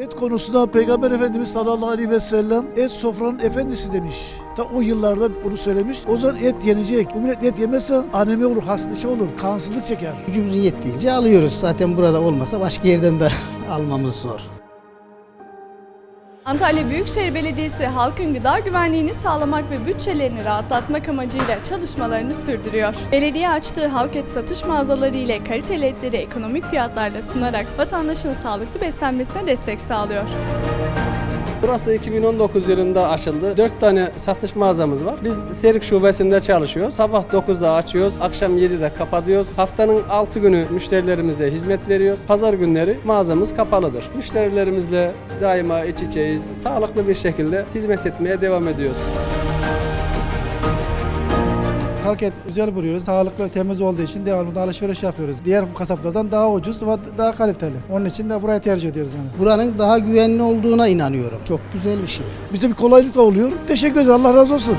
Et konusunda Peygamber Efendimiz sallallahu aleyhi ve sellem et sofranın efendisi demiş. Ta o yıllarda onu söylemiş. O zaman et yenecek. Bu millet et yemezse anemi olur, hastası olur, kansızlık çeker. Gücümüzün yettiğince alıyoruz. Zaten burada olmasa başka yerden de almamız zor. Antalya Büyükşehir Belediyesi halkın gıda güvenliğini sağlamak ve bütçelerini rahatlatmak amacıyla çalışmalarını sürdürüyor. Belediye açtığı halk et satış mağazaları ile kaliteli etleri ekonomik fiyatlarla sunarak vatandaşın sağlıklı beslenmesine destek sağlıyor. Burası 2019 yılında açıldı. 4 tane satış mağazamız var. Biz Serik Şubesi'nde çalışıyoruz. Sabah 9'da açıyoruz, akşam 7'de kapatıyoruz. Haftanın 6 günü müşterilerimize hizmet veriyoruz. Pazar günleri mağazamız kapalıdır. Müşterilerimizle daima iç içeyiz. Sağlıklı bir şekilde hizmet etmeye devam ediyoruz. Halk et güzel buluyoruz. Sağlıklı, temiz olduğu için devamlı alışveriş yapıyoruz. Diğer kasaplardan daha ucuz ve daha kaliteli. Onun için de burayı tercih ediyoruz yani. Buranın daha güvenli olduğuna inanıyorum. Çok güzel bir şey. Bize bir kolaylık da oluyor. Teşekkür ederiz. Allah razı olsun.